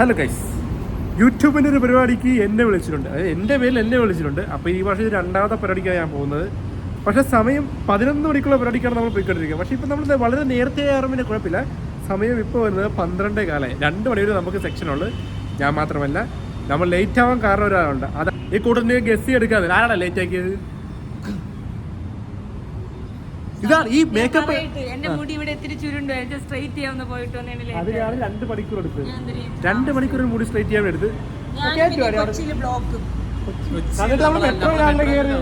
Hello guys യൂട്യൂബിന്റെ ഒരു പരിപാടിക്ക് എന്നെ വിളിച്ചിട്ടുണ്ട്. അതായത് എന്റെ പേരിൽ എന്നെ വിളിച്ചിട്ടുണ്ട്. അപ്പോൾ ഈ വർഷം രണ്ടാമത്തെ പരിപാടിക്കാണ് ഞാൻ പോകുന്നത്. പക്ഷേ സമയം പതിനൊന്ന് മണിക്കുള്ള പരിപാടിക്കാണ് നമ്മൾ പോയിക്കൊണ്ടിരിക്കുന്നത്. പക്ഷേ ഇപ്പോൾ നമ്മൾ വളരെ നേരത്തെ ആറുമ്പോൾ കുഴപ്പമില്ല. സമയം ഇപ്പോൾ വരുന്നത് പന്ത്രണ്ടേ കാലമായി രണ്ട് മണിവരെ നമുക്ക് സെക്ഷനുള്ളൂ ഞാൻ മാത്രമല്ല നമ്മൾ ലേറ്റ് ആവാൻ കാരണം ഒരാളുണ്ട്. അത് ഈ കൂട്ടത്തിന് ഗസ് എടുക്കാതെ ആരാണ് ലേറ്റ് ആക്കിയത്? ഇതാണ് ഈ മേക്കപ്പ് എന്റെ മുടി ഇവിടെ ഇത്തിരി ചുരുണ്ടു. സ്ട്രൈറ്റ് ചെയ്യാവുന്ന പോയിട്ട് വന്നേണില്ലേ അത് രണ്ട് മണിക്കൂർ എടുത്തത്? രണ്ട് മണിക്കൂർ മുടി സ്ട്രൈറ്റ് ചെയ്യാൻ എടുത്ത് ഞാൻ മണി വരെ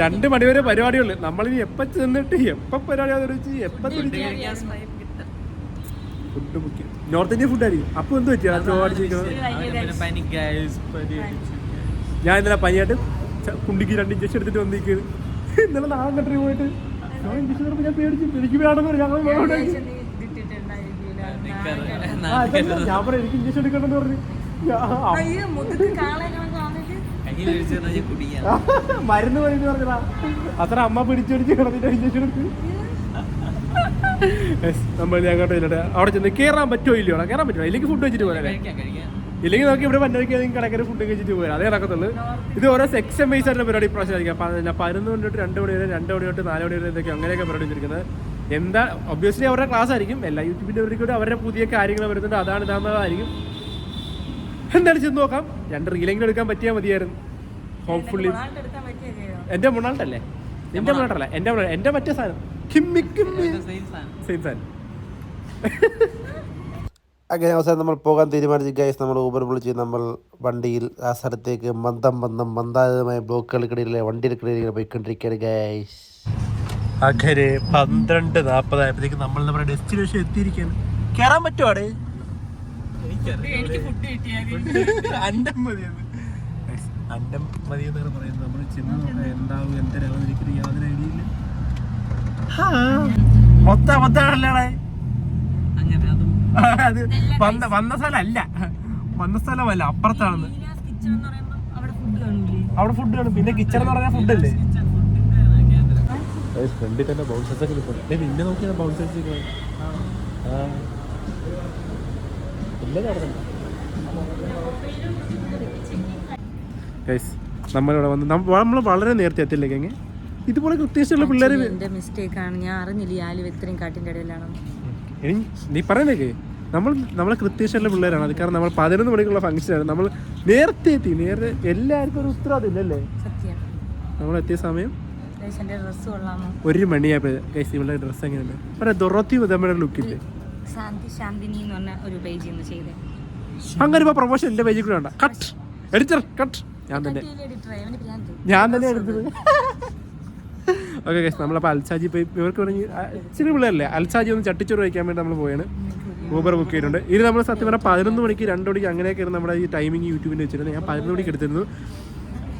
രണ്ട് പരിപാടിയുള്ളു. നമ്മളിനി എപ്പ ചെന്നിട്ട് എപ്പ പരിപാടി എപ്പ food book. North Indian food ആയിരിക്കും. അപ്പൊ എന്ത് പറ്റിയാ? ചോദിച്ചിരിക്കുന്നത് ഞാൻ ഇന്നലെ പനിയായിട്ട് കുണ്ടിക്ക് രണ്ട് ഇഞ്ചക്ഷൻ എടുത്തിട്ട് വന്നിരിക്കുന്നത് ഇന്നലെ നാളെ കണ്ടറി പോയിട്ട്. ഞാൻ ഇഞ്ചക്ഷൻ ഞാൻ പേടിച്ചു എനിക്ക് വേണമെന്ന് ഞങ്ങൾ ഞാൻ പറഞ്ഞു എനിക്ക് ഇഞ്ചക്ഷൻ എടുക്കണമെന്ന് പറഞ്ഞു. മരുന്ന് പറയുന്നു പറഞ്ഞതാ. അത്ര അമ്മ പിടിച്ചടിച്ച് കിടന്നിട്ട് ഇഞ്ചക്ഷൻ എടുത്ത്. നമ്മൾ ഞാൻ കേട്ടോ അവിടെ ചെന്ന് കയറാൻ പറ്റുമോ ഇല്ലയോ? കയറാൻ പറ്റുമോ? ഇല്ലെങ്കിൽ ഫുഡ് വെച്ചിട്ട് പോരാ. ഇല്ലെങ്കിൽ നോക്കി ഇവിടെ പന്നൊക്കെ കടക്കര ഫുഡ് കഴിച്ചിട്ട് പോരാ. അതേ നടക്കത്തുള്ളൂ. ഇത് ഓരോ സെക്ഷൻ ബേസ് ആയിട്ടുള്ള പരിപാടി പ്രാവശ്യം ആയിരിക്കും പതിനൊന്ന് മണി തൊട്ട് രണ്ട് മണി വരെ രണ്ട് മണി തൊട്ട് നാല് മണി വരെ എന്തൊക്കെ അങ്ങനെയൊക്കെ പരിപാടി വെച്ചിരിക്കുന്നത് എന്താ ഒബ്വിയസ്ലി അവരുടെ ക്ലാസ് ആയിരിക്കും. എല്ലാ യൂട്യൂബിന്റെ കൂടെ അവരുടെ പുതിയ കാര്യങ്ങൾ വരുന്നുണ്ട്. അതാണ് ഇതാകുന്നതായിരിക്കും എന്തായാലും ചെന്ന് നോക്കാം. രണ്ട് റീലെങ്കിലും എടുക്കാൻ പറ്റിയാൽ മതിയായിരുന്നു. ഹോപ്പ്ഫുള്ളി എന്റെ എന്റെ എന്റെ എന്റെ എന്റെ. എന്റെ മറ്റേ സാധനം. കിമ്മി കിമ്മി. സെയിം സാധനം. അങ്ങനെ അവസാനം നമ്മൾ പോകാൻ തീരുമാനിച്ചു. ഗൈസ് നമ്മൾ ഊബർ വിളിച്ച് നമ്മൾ വണ്ടിയിൽ ആ സ്ഥലത്തേക്ക് മന്ദം മന്ദം മന്ദാതമായ ബ്ലോക്കുകൾക്കിടയിലെ വണ്ടികൾക്കിടയിൽ പോയിക്കൊണ്ടിരിക്കുകയാണ് ഗൈസ് അങ്ങനെ പന്ത്രണ്ട് നാൽപ്പതായപ്പോഴത്തേക്ക് നമ്മൾ നമ്മുടെ ഡെസ്റ്റിനേഷൻ എത്തിയിരിക്കുകയാണ്. കയറാൻ പറ്റുവാടേ എനിക്ക് ഫുഡ് കിട്ടിയാൽ അന്നം മതിയെന്ന്. അന്നം മതി എന്നാണ് പറയുന്നത്. നമ്മൾ ചെന്ന് നോക്കാം എന്താവും എന്തരാവുന്നിരിക്കുന്ന യാതൊരു ഐഡിയ ഇല്ല. മൊത്തം അങ്ങനെ അത് വന്ന വന്ന സ്ഥലമല്ല. വന്ന സ്ഥലമല്ല അപ്പുറത്താണ്. അവിടെ ഫുഡ് കാണൂലേ? അവിടെ ഫുഡ് കാണും. പിന്നെ കിച്ചൺ എന്ന് പറഞ്ഞാൽ ഫുഡല്ലേ ഫ്രണ്ടിൽ തന്നെ ബൗൺസേഴ്സ് ഒക്കെ നിൽപ്പുണ്ട് പിന്നെ നോക്കിയാണ് ബൗൺസേഴ്സ് നമ്മളിവിടെ വന്ന് നമ്മൾ വളരെ നേരത്തെ എത്തില്ലേ കെങ്ങ് ഇതുപോലെ ഉദ്ദേശിച്ചുള്ള പിള്ളേർ ആണ്. ഞാൻ അറിഞ്ഞില്ല ഈ ആലു ഇത്രയും കാട്ടിന്റെ ഇടയിലാണ് ഇനി നീ പറയുന്നേക്കേ നമ്മൾ നമ്മൾ കൃത്യശല്ല പിള്ളേരാണ്. അത് കാരണം നമ്മൾ പതിനൊന്ന് മണിക്കുള്ള ഫംഗ്ഷനാണ് നമ്മൾ നേരത്തെ എത്തി. നേരത്തെ എല്ലാവർക്കും ഒരു ഉത്തരവാദിത്തം ഇല്ലല്ലേ? നമ്മൾ എത്തിയ സമയം ഒരു മണിയായപ്പോൾ കൈസ് ഇവളുടെ ഡ്രസ്സ് എങ്ങനെയുണ്ട്? ഒരു ദൊറത്തി നമ്മുടെ ലുക്കില്ലേ ശാന്തി ശാന്തിനി എന്ന് പറഞ്ഞ ഒരു പേജ് ഇന്ന് ചെയ്തേ. അങ്ങനെ പ്രൊമോഷൻ എന്റെ പേജിൽ കൂടെ കട്ട് എഡിറ്റർ കട്ട് ഞാൻ തന്നെ. ഞാൻ തന്നെ എടുത്തത് ഓക്കെ ഗൈസ് നമ്മളപ്പോൾ അൽസാജി പോയി ഇവർക്ക് വേണമെങ്കിൽ ചെറിയ പിള്ളേരല്ലേ? അൽസാജി ഒന്ന് ചട്ടിച്ചോറ് വയ്ക്കാൻ വേണ്ടി നമ്മൾ പോയാണ് ഊബർ ബുക്ക് ചെയ്തിട്ടുണ്ട്. ഇനി നമ്മൾ സത്യം പറഞ്ഞാൽ പതിനൊന്ന് മണിക്ക് രണ്ട് മണിക്ക് അങ്ങനെയൊക്കെ ആയിരുന്നു നമ്മുടെ ഈ ടൈമിംഗ് യൂട്യൂബിന്റെ വെച്ചിരുന്നത്. ഞാൻ പതിനൊന്ന് മണിക്ക് എടുത്തിരുന്നു.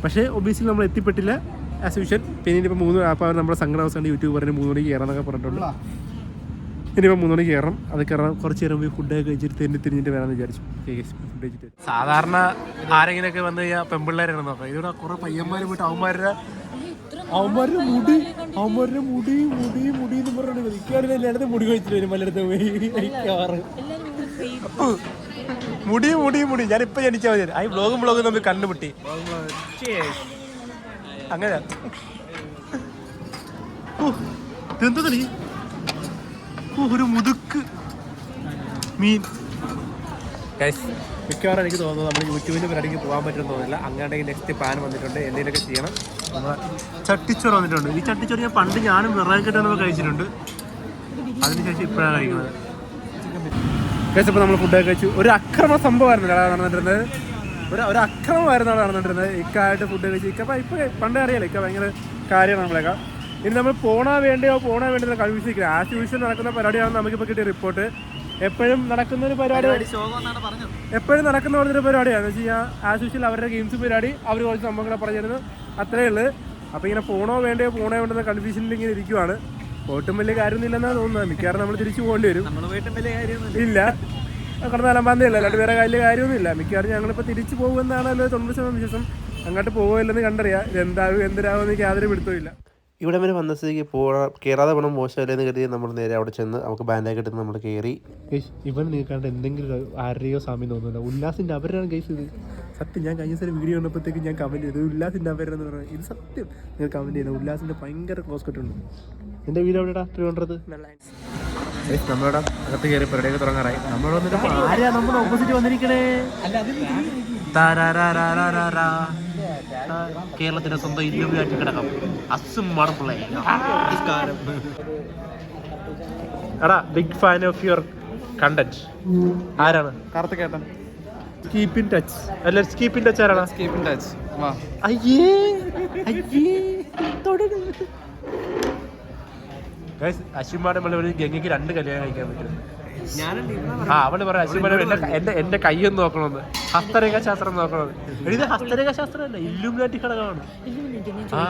പക്ഷേ ഒബിയസ്ലി നമ്മൾ എത്തിപ്പെട്ടില്ല ആസ് യൂഷ്വൽ പിന്നെ ഇനിയിപ്പോൾ മൂന്ന് അപ്പോൾ നമ്മുടെ സങ്കടം അവസാനം യൂട്യൂബ് പറഞ്ഞ് മൂന്ന് മണിക്ക് കയറാന്നൊക്കെ പറഞ്ഞിട്ടുണ്ട്. ഇനിയിപ്പോൾ മൂന്ന് മണിക്ക് കയറണം. അത് കയറണം കുറച്ച് നേരം പോയി ഫുഡൊക്കെ കഴിച്ചിട്ട് തെന്നി തിരിഞ്ഞിട്ട് വരാമെന്ന് വിചാരിച്ചു. ഫുഡ് കഴിച്ചിട്ട്. സാധാരണ ആരെങ്കിലുമൊക്കെ വന്ന് കഴിഞ്ഞാൽ പെമ്പിള്ളേരാണ് നോക്കാം ഇതിവിടെ കുറേ പയ്യന്മാർ പോയിട്ട് അവന്മാരുടെ അവന്മാരുടെ മുടി അവന്മാരുടെ മുടി മുടി മുടി എന്ന് പറഞ്ഞു മിക്കവാറും എല്ലായിടത്തും മുടി കഴിച്ചിട്ട് വരും പലയിടത്തും പോയി. മിക്കവാറ്. മുടി മുടി മുടി. ഞാനിപ്പോ ജനിച്ചാൽ മതി. ആ ബ്ലോഗും ബ്ലോഗും നമ്മൾ Cheers. അങ്ങനെ എന്താ നീ ഓ, ഒരു മുതുക്ക് മീൻ. മിക്കവാറും എനിക്ക് തോന്നുന്നു നമ്മൾ യൂട്യൂബിന്റെ പരിപാടിക്ക് പോകാൻ പറ്റുമെന്ന് തോന്നുന്നില്ല. അങ്ങനെ നെക്സ്റ്റ് പ്ലാൻ വന്നിട്ടുണ്ട്. എന്തെങ്കിലുമൊക്കെ ചെയ്യണം. നമ്മൾ ചട്ടിച്ചോറ് വന്നിട്ടുണ്ട്. ഈ ചട്ടിച്ചോറ് ഞാൻ പണ്ട് ഞാനും വിറകിട്ട് കഴിച്ചിട്ടുണ്ട്. അതിനുശേഷം ഇപ്പോഴാണ് കഴിക്കുന്നത്. ഗൈസ് ഇപ്പോൾ നമ്മൾ ഫുഡൊക്കെ കഴിച്ചു. ഒരു അക്രമ സംഭവമായിരുന്നു അവിടെ നടന്നിട്ടുണ്ട് ഒരു ഒരു അക്രമമായിരുന്നു അവിടെ നടന്നിട്ടുണ്ട് ഇക്കായിട്ട് ഫുഡ് കഴിച്ചു ഇക്ക ഇപ്പോൾ പണ്ടേ അറിയാലോ ഇക്ക ഭയങ്കര കാര്യമാണ് നമ്മളൊക്കെ ഇനി നമ്മൾ പോണാ വേണ്ടിയോ പോണാ വേണ്ടിയോ കൺഫ്യൂസ് ആസ് യൂഷ്വൽ നടക്കുന്ന പരിപാടിയാണ് നമുക്കിപ്പോൾ കിട്ടിയ റിപ്പോർട്ട് എപ്പോഴും നടക്കുന്ന ഒരു പരിപാടി എപ്പോഴും നടക്കുന്ന പോലത്തെ ഒരു പരിപാടിയാണ്. എന്ന് വെച്ച് കഴിഞ്ഞാൽ ആസ് യൂഷ്വൽ അവരുടെ ഗെയിംസ് പരിപാടി അവർ കുറച്ച് സംഭവങ്ങളെ പറഞ്ഞിരുന്നു. അത്രയേ അത്രേ ഉള്ളൂ. അപ്പോൾ ഇങ്ങനെ പോണോ വേണ്ടയോ പോണോ വേണ്ടെന്ന കൺഫ്യൂഷനിൽ ഇങ്ങനെ ഇരിക്കുവാണ്. പോയിട്ടും വലിയ കാര്യമൊന്നുമില്ലെന്നാണ് തോന്നുന്നത്. മിക്കവാറും നമ്മൾ തിരിച്ചു പോകേണ്ടി വരും. ഇല്ല. കടന്ന അലമ്പാന്തേ ഇല്ല. അല്ലാണ്ട് വേറെ വലിയ കാര്യമൊന്നുമില്ല. മിക്കവാറും ഞങ്ങളിപ്പോൾ തിരിച്ചു പോകുമെന്നാണ് അല്ലോ തൊണ്ണൂറ് ശതമാനം വിശ്വാസം. അങ്ങോട്ട് പോകുമല്ലെന്ന് കണ്ടറിയാം. ഇതെന്താകും എന്തിനാകും എനിക്ക് യാതൊരു പിടുത്തമില്ല ഇവിടെ വരെ വന്ന സ്ഥിതിക്ക് പോകാൻ കയറാതെ പോകണം മോശമല്ലേന്ന് കരുതി നമ്മൾ നേരെ അവിടെ ചെന്ന് നമുക്ക് ബാൻഡായി എടുത്ത് നമ്മൾ കയറി ഇവൻ നീക്കാണ്ട് എന്തെങ്കിലും ആരെയോ ആരുടെയോ സാമ്യം തോന്നുന്നില്ല ഉല്ലാസിന്റെ അവരാണ് കേസ് ഇത്. സത്യം ഞാൻ കഴിഞ്ഞ ദിവസം വീഡിയോ കണ്ടപ്പോഴത്തേക്ക് ഞാൻ കമന്റ് ചെയ്തു ഉല്ലാസിന്റെ അവരെന്ന് പറഞ്ഞു. ഇത് സത്യം നിങ്ങൾ കമന്റ് ചെയ്തു ഉല്ലാസിന്റെ ഭയങ്കര ക്ലോസ് ഉണ്ട്. എന്റെ വീട് എവിടെയാ ട്രിവാൻഡ്രത്ത് ഗൈസ് നമ്മളിവിടെ അകത്ത് കയറി പരിപാടിയൊക്കെ തുടങ്ങാറായി. നമ്മൾ വന്നിട്ട് ആരാ നമ്മുടെ ഓപ്പോസിറ്റ് വന്നിരിക്കണേ? കേരളത്തിന്റെ സ്വന്തം ഇല്ലുമായിട്ട് കിടക്കാം. അസും മടപ്പിള്ളേ നമസ്കാരം. എടാ big fan of your content ആരാണ്? കാർത്തികേട്ടൻ. കീപ്പ് ഇൻ ടച്ച് അല്ല കീപ്പ് ഇൻ ടച്ച് ആരാണ്? കീപ്പ് ഇൻ ടച്ച് വാ. അയ്യേ അയ്യേ അശ്വിമാടെ ഒരു ഗംഗയ്ക്ക് രണ്ട് കല്യാണം കഴിക്കാൻ പറ്റും. ആ അവൾ പറയാം അശ്വിമാടെ എന്റെ എന്റെ എന്റെ കൈയൊന്ന് നോക്കണമെന്ന് ഹസ്തരേഖ ശാസ്ത്രം നോക്കണമെന്ന് ഇത് ഹസ്തരേഖ ശാസ്ത്രമല്ല ഇല്ലുമിനാറ്റി ഘടകമാണ്. ആ.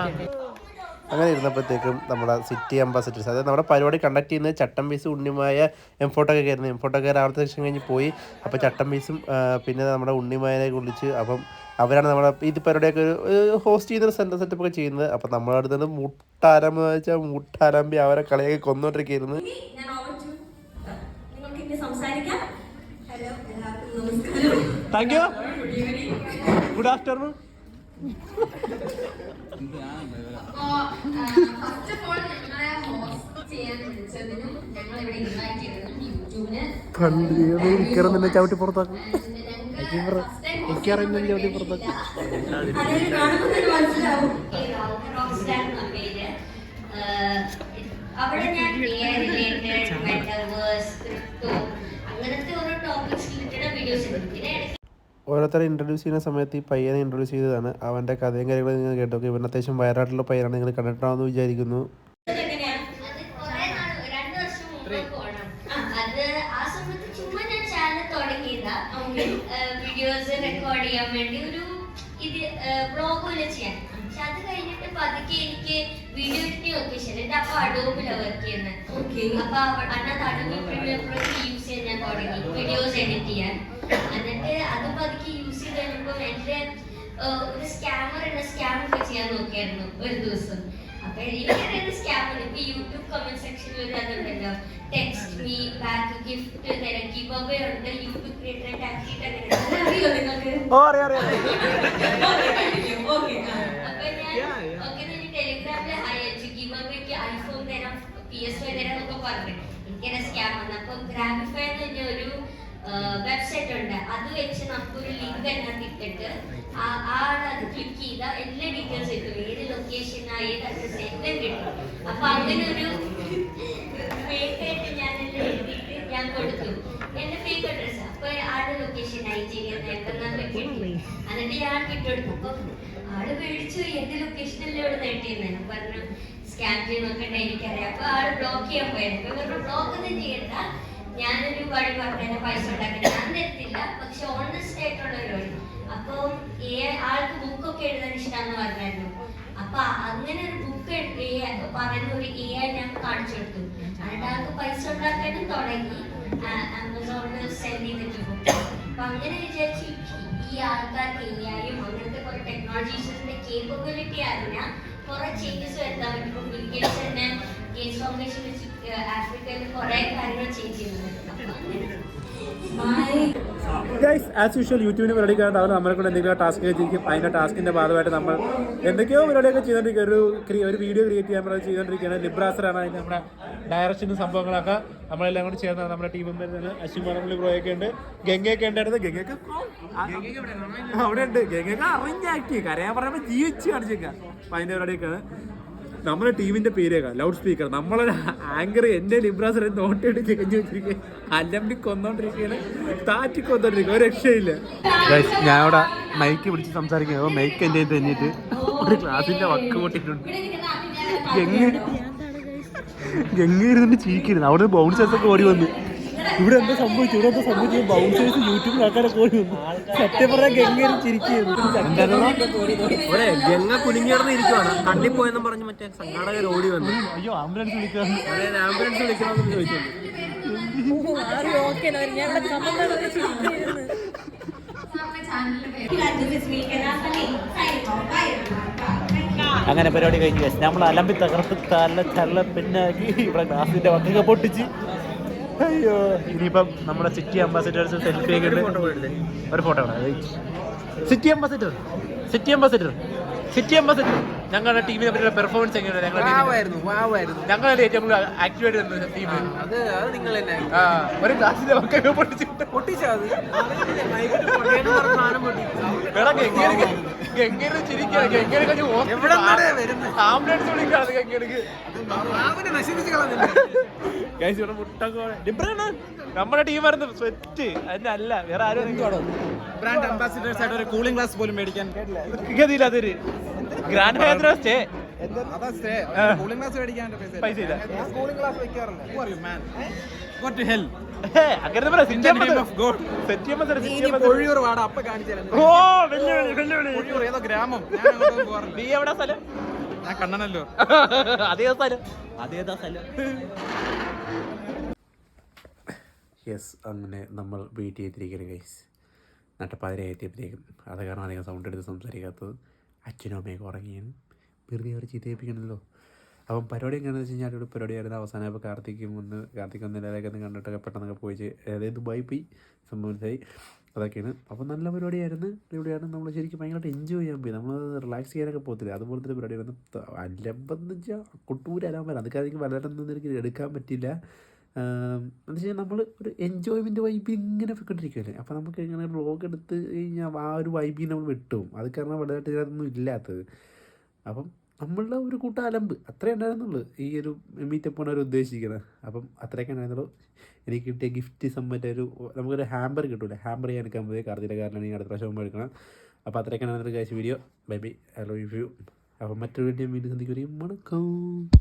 അങ്ങനെ ഇരുന്നപ്പോഴത്തേക്കും നമ്മുടെ സിറ്റി അംബാസിഡേഴ്സ് അതായത് നമ്മുടെ പരിപാടി കണ്ടക്ട് ചെയ്യുന്നത് ചട്ടം ബീസ് ഉണ്ണിമായ എംഫോട്ടൊക്കെ ആയിരുന്നു. എംഫോട്ടൊക്കെ രാവിലത്തെ സെക്ഷൻ കഴിഞ്ഞ് പോയി. അപ്പോൾ ചട്ടമ്പീസും ബീസും പിന്നെ നമ്മുടെ ഉണ്ണിമായനെ വിളിച്ച് അപ്പം അവരാണ് നമ്മുടെ ഇത് പരിപാടിയൊക്കെ ഒരു ഹോസ്റ്റ് ചെയ്യുന്ന സെന്റർ സെറ്റപ്പ് ഒക്കെ ചെയ്യുന്നത്. അപ്പം നമ്മുടെ അടുത്ത് നിന്ന് മുട്ടാരമ്പ് വെച്ചാൽ മുട്ടാരമ്പി അവരെ കളിയൊക്കെ കൊന്നുകൊണ്ടിരിക്കുകയായിരുന്നു ഞാൻ ഓവർ നിങ്ങൾക്ക് ഇനി സംസാരിക്കാം. ഹലോ എല്ലാവർക്കും നമസ്കാരം. Thank you good afternoon first of all ഞങ്ങളെ ഹോസ്റ്റ് ചെയ്യാൻ വിളിച്ചതിനും ഞങ്ങൾ ഇവിടെ ഇൻവൈറ്റ് ചെയ്തതിനും യൂട്യൂബിന് പണ്ട് എനിക്കറിയാം നിന്നെ ചവിട്ടി പുറത്താക്കും. ചവിട്ടി പുറത്താക്കും അവിടെ ഞാൻ റിലേറ്റഡ് മെറ്റവേഴ്സ് ക്രിപ്റ്റോ അങ്ങനത്തെ ഓരോ ടോപ്പിക്സ് റിലേറ്റഡ് വീഡിയോസ് ഉണ്ട് പിന്നെ ഇടയ്ക്ക് ഓരോരുത്തരെ ഇൻട്രൊഡ്യൂസ് ചെയ്യുന്ന സമയത്ത് ഈ പയ്യനെ ഇൻട്രൊഡ്യൂസ് ചെയ്തതാണ്. അവന്റെ കഥയും കാര്യങ്ങളും നിങ്ങൾ കേട്ടോ ഇവൻ അത്യാവശ്യം വയനാട്ടിലുള്ള പയ്യനാണ്. നിങ്ങൾ കണ്ടിട്ടാണെന്ന് വിചാരിക്കുന്നു. അത് കുറേ നാൾ രണ്ട് വർഷം മുമ്പ് പോണം. അത് ആ സമയത്ത് ചുമ്മാ ഞാൻ ചാനൽ തുടങ്ങിയതാ. വീഡിയോസ് റെക്കോർഡ് ചെയ്യാൻ വേണ്ടി ഒരു ഇത് ബ്ലോഗ് പോലെ ചെയ്യാൻ. പക്ഷെ അത് കഴിഞ്ഞിട്ട് പതുക്കെ എനിക്ക് വീഡിയോ എഡിറ്റിംഗ് ഒക്കെ ശരി എന്റെ അപ്പൊ അഡോബിലാണ് വർക്ക് ചെയ്യുന്നത് അപ്പൊ അവ- അന്നത്തെ അഡോബി പ്രീമിയർ പ്രോ യൂസ് ചെയ്യാൻ ഞാൻ തുടങ്ങി. വീഡിയോസ് എഡിറ്റ് ചെയ്യാൻ. എന്നിട്ട് അത് പതുക്കെ യൂസ് ചെയ്ത് കഴിഞ്ഞപ്പോൾ എന്റെ ഒരു സ്കാമർ എന്നെ സ്കാം ഒക്കെ ചെയ്യാൻ നോക്കിയായിരുന്നു ഒരു ദിവസം. അപ്പൊ എനിക്കറിയാം സ്കാം ഇപ്പൊ യൂട്യൂബ് കമന്റ് സെക്ഷനിൽ ഒരു അതുണ്ടല്ലോ. Text me back gift away ഉണ്ട് യൂട്യൂബ് ക്രിയേറ്റർ ടാക്സിട്ട് അങ്ങനെ. അറിയോ നിങ്ങൾക്ക് ഓക്കെ ഞാൻ ടെലിഗ്രാമിൽ അയച്ചു. ഗിവ് അവേക്ക് ഐഫോൺ തരാം പി എസ് വൈ തരാം എന്നൊക്കെ പറഞ്ഞു. എനിക്കൊരു സ്കാം വന്നു. അപ്പൊ ഗ്രാമിഫൈ എന്ന് പറഞ്ഞ ഒരു വെബ്സൈറ്റ് ഉണ്ട്. അത് വെച്ച് നമുക്കൊരു ലിങ്ക് എല്ലാം ഇട്ടിട്ട് ആ- ആൾ അത് ക്ലിക്ക് ചെയ്താൽ എല്ലാ ഡീറ്റെയിൽസ് കിട്ടും ഏത് ലൊക്കേഷൻ ഏത് അഡ്രസ് എല്ലാം കിട്ടും. അപ്പൊ അങ്ങനെ ഒരു ഫേക്ക് ആയിട്ട് ഞാൻ എഴുതിയിട്ട് ഞാൻ കൊടുത്തു. എന്റെ ഫേക്ക് അഡ്രസ് അപ്പൊ ആളുടെ ലൊക്കേഷൻ നൈജീരിയ എന്നിട്ട് ഞാൻ കിട്ടുകൊടുത്തു അപ്പൊ ആൾ പേടിച്ചു. എന്റെ ലൊക്കേഷനല്ലേ ഇവിടെ നേട്ടിയെന്നു പറഞ്ഞു സ്കാൻ ചെയ്ത് നോക്കണ്ട എനിക്കറിയാം. അപ്പൊ ആൾ ബ്ലോക്ക് ചെയ്യാൻ പോയത് അപ്പൊ പറഞ്ഞു ബ്ലോക്ക് ഒന്നും ചെയ്യണ്ട. ഞാനൊരു വഴി പറഞ്ഞു പൈസ ഉണ്ടാക്കി ഞാൻ തരത്തില്ല. പക്ഷെ ഓണസ്റ്റ് ആയിട്ടുള്ള ഒരു വഴി. അപ്പൊ ആൾക്ക് ബുക്കൊക്കെ എഴുതാൻ ഇഷ്ടമാന്ന് പറഞ്ഞായിരുന്നു. അപ്പൊ അങ്ങനെ ഒരു ബുക്ക് പറയുന്ന ഒരു എ ഐ ഞാൻ കാണിച്ചു കൊടുത്തു. എന്നിട്ട് ആൾക്ക് പൈസ ഉണ്ടാക്കാനും തുടങ്ങി. ആമസോണിൽ സെൻഡ് ചെയ്തിട്ട് ബുക്ക് അപ്പൊ അങ്ങനെ വിചാരിച്ചു ഈ ആൾക്കാർക്ക് എ ഐയും അങ്ങനത്തെ കുറെ ടെക്നോളജീസിന്റെ കേപ്പബിലിറ്റി അറിഞ്ഞാൽ കുറെ ചേഞ്ചസ് വരുത്താൻ പറ്റും. ബിൽഗേറ്റ്സ് ബിൽ ഗേറ്റ്സ് തന്നെ ചേഞ്ച് ഗൈസ് ആസ് യൂഷ്വൽ യൂട്യൂബിന് പരിപാടി കാണാൻ അവർ നമ്മളെ കൂടെ എന്തെങ്കിലും ടാസ്ക് ചെയ്തിരിക്കും. അതിന്റെ ടാസ്കിന്റെ ഭാഗമായിട്ട് നമ്മൾ എന്തൊക്കെയോ പരിപാടിയൊക്കെ ചെയ്തുകൊണ്ടിരിക്കുക ഒരു ഒരു വീഡിയോ ക്രിയേറ്റ് ചെയ്യാൻ വേണ്ടി ചെയ്തുകൊണ്ടിരിക്കുകയാണ് ലിബ്രാസറാണ് അതിന്റെ നമ്മുടെ ഡയറക്ഷനും സംഭവങ്ങളൊക്കെ നമ്മളെല്ലാം കൂടി ചേർന്നാണ് നമ്മുടെ ടീം മെമ്പേഴ്സാണ് അശ്വിൻ മറമ്പള്ളി പ്രോയൊക്കെ ഉണ്ട്. ഗംഗയൊക്കെ ഉണ്ടായിരുന്നു. ഗംഗയൊക്കെ അവിടെ ഉണ്ട്. ഗംഗയൊക്കെ അറിഞ്ഞാക്കി കരയാൻ പറയുമ്പോൾ ജീവിച്ച് കാണിച്ചേക്കാം അപ്പം അതിന്റെ പരിപാടിയൊക്കെയാണ്. നമ്മുടെ ടീമിന്റെ പേരേക്കാ ലൗഡ് സ്പീക്കർ നമ്മളെ ആങ്കർ എന്റെ ലിബ്രാസറെ നോട്ടിട്ട് കഴിഞ്ഞു വെച്ചിരിക്കുക അല്ലമ്പി കൊന്നോണ്ടിരിക്കുകയാണ് താറ്റി കൊന്നോണ്ടിരിക്കുക ഒരു രക്ഷയില്ല. ഞാൻ അവിടെ മൈക്ക് പിടിച്ച് സംസാരിക്കുന്നത് മൈക്ക് എന്റെ തന്നിട്ട് ഒരു ക്ലാസിന്റെ വക്ക് പൊട്ടിട്ടുണ്ട് എങ്ങനെ എങ്ങനെ ഇരുന്നിട്ട് ചിരിക്കരുത്. അവിടെ ബൗൺസ് ഒക്കെ ഓടി വന്നു. ഇവിടെ എന്താ സംഭവിച്ചു ഇവിടെ എന്താ സംഭവിച്ചു ബൗൺസേഴ്സ് യൂട്യൂബിൽ ആൾക്കാരെ കോഴി വന്നു. സത്യം പറഞ്ഞാൽ ഗംഗ ചിരിക്കുന്നു. ഗംഗ കുലുങ്ങിടന്ന് ഇരിക്കുവാണ്. കണ്ണി പോയെന്നും പറഞ്ഞ് മറ്റേ സംഘാടകർ ഓടി വന്നു. അയ്യോ ആംബുലൻസ് വിളിക്കണം ആംബുലൻസ് വിളിക്കണമെന്ന് ചോദിച്ചു. അങ്ങനെ പരിപാടി കഴിഞ്ഞു നമ്മൾ അലമ്പി തകർത്ത് തല തല പിന്നെ ഇവിടെ ഗ്ലാസിന്റെ വക്കൊക്കെ പൊട്ടിച്ച് അയ്യോ ഇനിയിപ്പം നമ്മുടെ സിറ്റി അംബാസിഡേഴ്സ് സെൽഫി ഒക്കെ ഒരു photo city ambassador city ambassador city ambassador ഞങ്ങളുടെ ടീമിനെ പറ്റിയുള്ള പെർഫോമൻസ് എങ്ങനെയാണ് ഞങ്ങളുടെ ഞങ്ങളുടെ ഏറ്റവും കൂടുതൽ ആക്ടിവേറ്റ് വരുന്ന ടീം അത് അത് നിങ്ങൾ തന്നെ ആ ഒരു ഗ്ലാസിന്റെ ഒക്കെ പൊട്ടിച്ചിട്ട്. പൊട്ടിച്ചത് കഴിഞ്ഞ് എവിടെന്നാണ് വരുന്നത്? ആംബുലൻസ് വിളിക്കാതെ എങ്ങനെ നശിപ്പിച്ച് കളഞ്ഞില്ല? ഗൈസ് ഇവിടെ മുട്ടൊക്കെ ഡിബ്രാണ് നമ്മുടെ ടീമായിരുന്നു സ്വെറ്റ് അതിന്റെ അല്ല വേറെ ആരും ബ്രാൻഡ് അംബാസിഡേഴ്സ് ആയിട്ട് ഒരു കൂളിംഗ് ഗ്ലാസ് പോലും മേടിക്കാൻ ഗതിയില്ല അതൊരു ഗ്രാൻഡ് ഹൈദരാ സ്റ്റേ പൈസ ഇല്ല. അങ്ങനെ ഓ വെല്ലുവിളി വെല്ലുവിളി. പൊഴിയൂർ ഏതോ ഗ്രാമം. ഞാൻ അങ്ങോട്ടൊന്നും പോകാറില്ല നീ എവിടെ സ്ഥലം? ഞാൻ കണ്ണനല്ലോ അതേ സ്ഥലം? അതേതാ സ്ഥലം? യെസ് അങ്ങനെ നമ്മൾ വെയിറ്റ് ചെയ്തിരിക്കുകയാണ് ഗൈസ് നട്ടപ്പാതിര എത്തിയപ്പോഴത്തേക്കും അത് കാരണം അധികം സൗണ്ട് എടുത്ത് സംസാരിക്കാത്തത് അച്ഛനും അമ്മയൊക്കെ ഉറങ്ങിയാണ് വെറുതെ അവർ ചീത്തയിപ്പിക്കണമല്ലോ അപ്പം പരിപാടി എങ്ങനെയാണെന്ന് വെച്ച് കഴിഞ്ഞാൽ ഒരു പരിപാടിയായിരുന്നു. അവസാനം അപ്പോൾ കാർത്തിക്കും ഒന്ന് കാർത്തിക് ഒന്ന് എല്ലാവരെയൊക്കെ ഒന്ന് കണ്ടിട്ടൊക്കെ പെട്ടെന്നൊക്കെ പോയി അതായത് ദുബായി പോയി. സംഭവിച്ചായി അതൊക്കെയാണ്. അപ്പോൾ നല്ല പരിപാടിയായിരുന്നു. ഇവിടെയാണ് നമ്മൾ ശരിക്കും ഭയങ്കരമായിട്ട് എൻജോയ് ചെയ്യാൻ പോയി. നമ്മൾ റിലാക്സ് ചെയ്യാനൊക്കെ പോകത്തില്ല. അതുപോലത്തെ പരിപാടി പരിപാടിയായിരുന്നു. അല്ലെന്ന് വെച്ചാൽ കൊട്ടൂര് പറ്റില്ല അതൊക്കെ എനിക്ക് വളരെ എനിക്ക് എടുക്കാൻ പറ്റില്ല. എന്ന് വെച്ച് കഴിഞ്ഞാൽ നമ്മൾ ഒരു എൻജോയ്മെന്റ് വൈബ് ഇങ്ങനെ പോയിക്കൊണ്ടിരിക്കുകയല്ലേ അപ്പോൾ നമുക്ക് ഇങ്ങനെ വ്ളോഗ് എടുത്ത് കഴിഞ്ഞാൽ ആ ഒരു വൈബിൽ നമ്മൾ വിട്ടും. അത് കാരണം വലുതായിട്ട് ഇതിനകത്തൊന്നും ഇല്ലാത്തത്. അപ്പം നമ്മളുടെ ഒരു കൂട്ട അലമ്പ് അത്രേ ഉണ്ടായിരുന്നുള്ളൂ ഈ ഒരു മീറ്റപ്പ് ഒരു ഉദ്ദേശിക്കുന്നത് അപ്പം അത്രയൊക്കെ ഉണ്ടായിരുന്നുള്ളൂ. എനിക്ക് കിട്ടിയ ഗിഫ്റ്റ് സമ്മറ്റ് ഒരു നമുക്കൊരു ഹാമ്പർ കിട്ടൂല? ഹാമ്പർ ചെയ്യാൻ എടുക്കാൻ പോയി. കാരണം ഈ അടുത്ത പ്രാവശ്യം എടുക്കണം. അപ്പോൾ അത്രയൊക്കെ ഉണ്ടായിരുന്നൊരു കാശ് video bye bye I love you അപ്പം മറ്റൊരു വീഡിയോ വീണ്ടും സന്ധിക്കും വണക്കം.